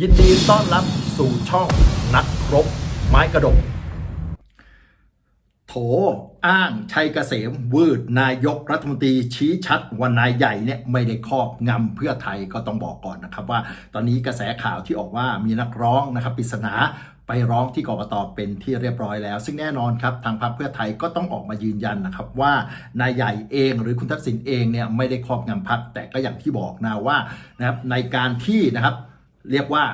ยินดีต้อนรับสู่ช่องนักครบ ไม้กระดก โถอ้างชัยเกษมวืดนายกรัฐมนตรีชี้ชัดว่านายใหญ่เนี่ยไม่ได้ครอบงำเพื่อไทยก็ต้องบอกก่อนนะครับว่า ตอนนี้กระแสข่าวที่ออกว่ามีนักร้องนะครับปริศนาไปร้องที่กรกตเป็นที่เรียบร้อยแล้ว ซึ่งแน่นอนครับทางพรรคเพื่อไทยก็ต้องออกมายืนยันนะครับว่านายใหญ่เองหรือคุณทักษิณเองเนี่ยไม่ได้ครอบงำพรรคแต่ก็อย่างที่บอกนะว่านะครับในการที่นะครับ เรียกว่า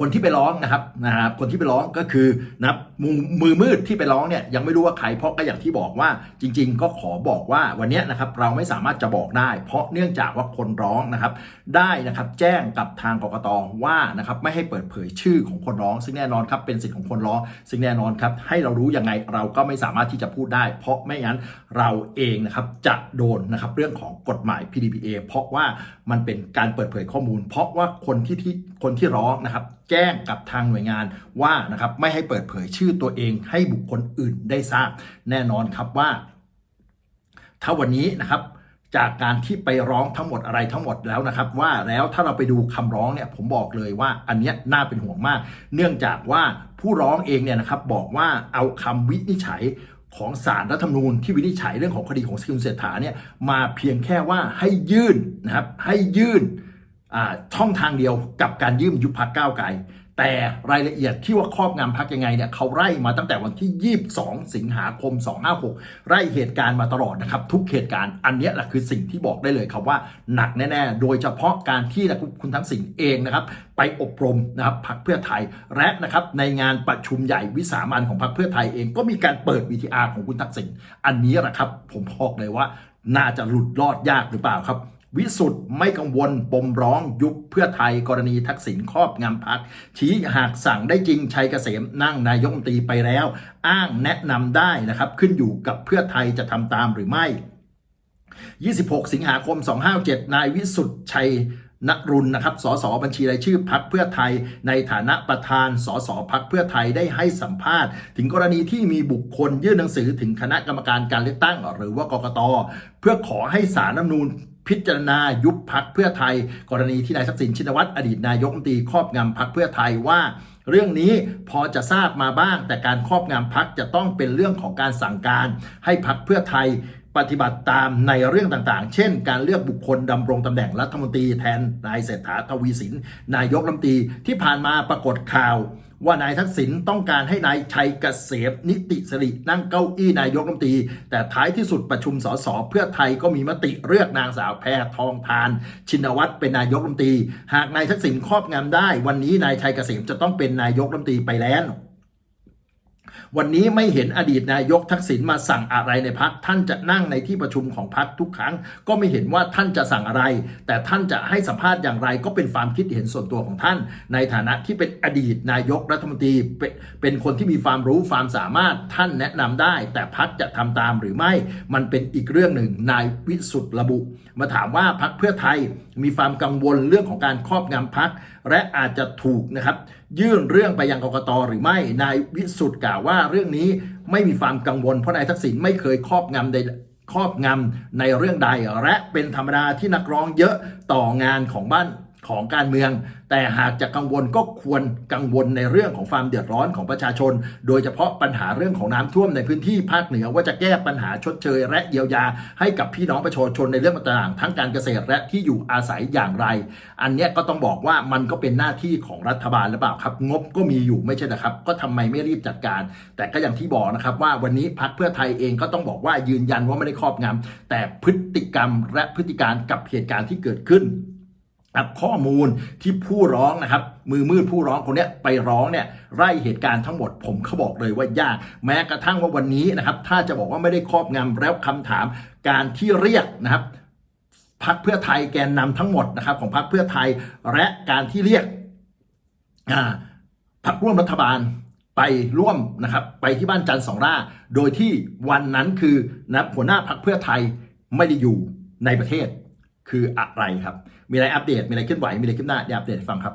คนที่ไปร้องนะครับนะครับ คนที่ไปร้องก็คือนะครับมือมือมืดที่ไปร้องเนี่ยยังไม่รู้ว่าใครเพราะก็อย่างที่บอกว่าจริง ๆ ก็ขอบอกว่าวันนี้นะครับเราไม่สามารถจะบอกได้ เพราะเนื่องจากว่าคนร้องนะครับ ได้นะครับแจ้งกับทางกรกตว่านะครับไม่ให้เปิดเผยชื่อของคนร้อง ซึ่งแน่นอนครับเป็นสิทธิ์ของคนร้อง ซึ่งแน่นอนครับให้เรารู้ยังไงเราก็ไม่สามารถที่จะพูดได้ เพราะไม่งั้นเราเองนะครับจะโดนนะครับเรื่องของกฎหมาย PDPA เพราะว่ามันเป็นการเปิดเผยข้อมูล เพราะว่าคนที่ที่คนที่ร้องนะครับแจ้งกับทางหน่วยงานว่านะครับไม่ให้เปิดเผยชื่อื่อตัวเองให้บุคคลอื่นได้ทราบ แน่นอนครับว่า ถ้าวันนี้นะครับจากการที่ไปร้องทั้งหมดอะไรทั้งหมดแล้วนะครับ ว่าแล้วถ้าเราไปดูคำร้องเนี่ยผมบอกเลยว่าอันเนี้ยน่าเป็นห่วงมาก เนื่องจากว่าผู้ร้องเองเนี่ยนะครับบอกว่าเอาคำวินิจฉัยของสารรัฐธรรมนูญที่วินิจฉัยเรื่องของคดีของสกิลเศรษฐาเนี่ยมาเพียงแค่ว่าให้ยื่นนะครับให้ยื่นอ่าช่องทางเดียวกับการยื่นยุบพักก้าวไกล แต่รายละเอียดที่ว่าครอบงำพักยังไงเนี่ยเขาไล่มาตั้งแต่วันที่ 22 สิงหาคม 256 ไล่เหตุการณ์มาตลอดนะครับ ทุกเหตุการณ์อันนี้แหละคือสิ่งที่บอกได้เลยครับว่าหนักแน่ ๆ โดยเฉพาะการที่คุณทั้งสิงเองนะครับ ไปอบรมนะครับพักเพื่อไทย และนะครับในงานประชุมใหญ่วิสามันของพักเพื่อไทยเองก็มีการเปิด VTR ของคุณทักษิณอันนี้แหละครับ ผมบอกเลยว่าน่าจะหลุดรอดยากหรือเปล่าครับ วิสุทธ์ไม่กังวลปมร้องยุบเพื่อไทยกรณีทักษิณครอบงำพัก ชี้หากสั่งได้จริงชัยเกษมนั่งนายกรัฐมตีไปแล้ว อ้างแนะนำได้นะครับ ขึ้นอยู่กับเพื่อไทยจะทำตามหรือไม่ 26 สิงหาคม 257 นายวิสุทธ์ชัยนรุณนะครับ สสบัญชีรายชื่อพักเพื่อไทย ในฐานะประธาน สสพักเพื่อไทยได้ให้สัมภาษณ์ ถึงกรณีที่มีบุคคลยื่นหนังสือถึงคณะกรรมการการเลือกตั้ง หรือว่ากกต เพื่อขอให้สารรัฐมนูญ พิจารณายุบพักเพื่อไทย กรณีที่นายทักษิณชินวัตรอดีตนายกรัฐมนตรีครอบงำพักเพื่อไทยว่า เรื่องนี้พอจะทราบมาบ้าง แต่การครอบงำพักจะต้องเป็นเรื่องของการสั่งการ ให้พักเพื่อไทยปฏิบัติตามในเรื่องต่างๆ เช่น การเลือกบุคคลดำรงตำแหน่งรัฐมนตรีแทนนายเศรษฐาทวีสิน นายกรัฐมนตรีที่ผ่านมาปรากฏข่าว ว่านายทักษิณต้องการให้นายชัยเกษมนิติสิรินั่งเก้าอี้นายกรัฐมนตรี แต่ท้ายที่สุดประชุมสสเพื่อไทยก็มีมติเลือกนางสาวแพทองทาน ชินวัตรเป็นนายกรัฐมนตรี หากนายทักษิณครอบงำได้ วันนี้นายชัยเกษมจะต้องเป็นนายกรัฐมนตรีไปแล้ว วันนี้ไม่เห็นอดีตนายกทักษิณมาสั่งอะไรในพักท่านจะนั่งในที่ประชุมของพักทุกครั้ง ก็ไม่เห็นว่าท่านจะสั่งอะไร แต่ท่านจะให้สัมภาษณ์อย่างไร ก็เป็นความคิดเห็นส่วนตัวของท่าน ในฐานะที่เป็นอดีตนายกรัฐมนตรีเป็นคนที่มีความรู้ความสามารถท่านแนะนำได้ แต่พักจะทำตามหรือไม่มันเป็นอีกเรื่องหนึ่งนายวิสุทธ์ระบุ มาถามว่าพักเพื่อไทยมีความกังวลเรื่องของการครอบงำพัก และอาจจะถูกนะครับยื่นเรื่องไปยังกกตหรือไม่นายวิสุทธ์กล่าวว่าเรื่องนี้ไม่มีความกังวลเพราะนายทักษิณไม่เคยครอบงำใดครอบงำในเรื่องใด และเป็นธรรมดาที่นักร้องเยอะต่องานของบ้าน ของการเมือง แต่หากจะกังวลก็ควรกังวลในเรื่องของความเดือดร้อนของประชาชน โดยเฉพาะปัญหาเรื่องของน้ำท่วมในพื้นที่ภาคเหนือว่าจะแก้ปัญหาชดเชย และเยียวยา ให้กับพี่น้องประชาชนในเรื่องต่างๆทั้งการเกษตรและที่อยู่อาศัยอย่างไร อันนี้ก็ต้องบอกว่ามันก็เป็นหน้าที่ของรัฐบาลหรือเปล่าครับ งบก็มีอยู่ไม่ใช่นะครับ ก็ทำไมไม่รีบจัดการ แต่ก็อย่างที่บอกนะครับว่าวันนี้พักเพื่อไทยเองก็ต้องบอกว่ายืนยันว่าไม่ได้ครอบงำแต่พฤติกรรมและพฤติการกับเหตุการณ์ที่เกิดขึ้น ครับข้อมูลที่ผู้ร้องนะครับ มือมืดผู้ร้องคนนี้ไปร้องเนี่ยไล่เหตุการณ์ทั้งหมดผมเขาบอกเลยว่ายาก แม้กระทั่งว่าวันนี้นะครับ ถ้าจะบอกว่าไม่ได้ครอบงำแล้วคำถามการที่เรียกนะครับพักเพื่อไทยแกนนำทั้งหมดนะครับ ของพักเพื่อไทยและการที่เรียกพักร่วมรัฐบาลไปร่วมนะครับไปที่บ้านจันทร์สองร่า โดยที่วันนั้นคือนะหัวหน้าพักเพื่อไทยไม่ได้อยู่ในประเทศ คืออะไรครับ มีอะไรอัปเดต มีอะไรเคลื่อนไหว มีอะไรขึ้นหน้าอยากอัปเดตฟังครับ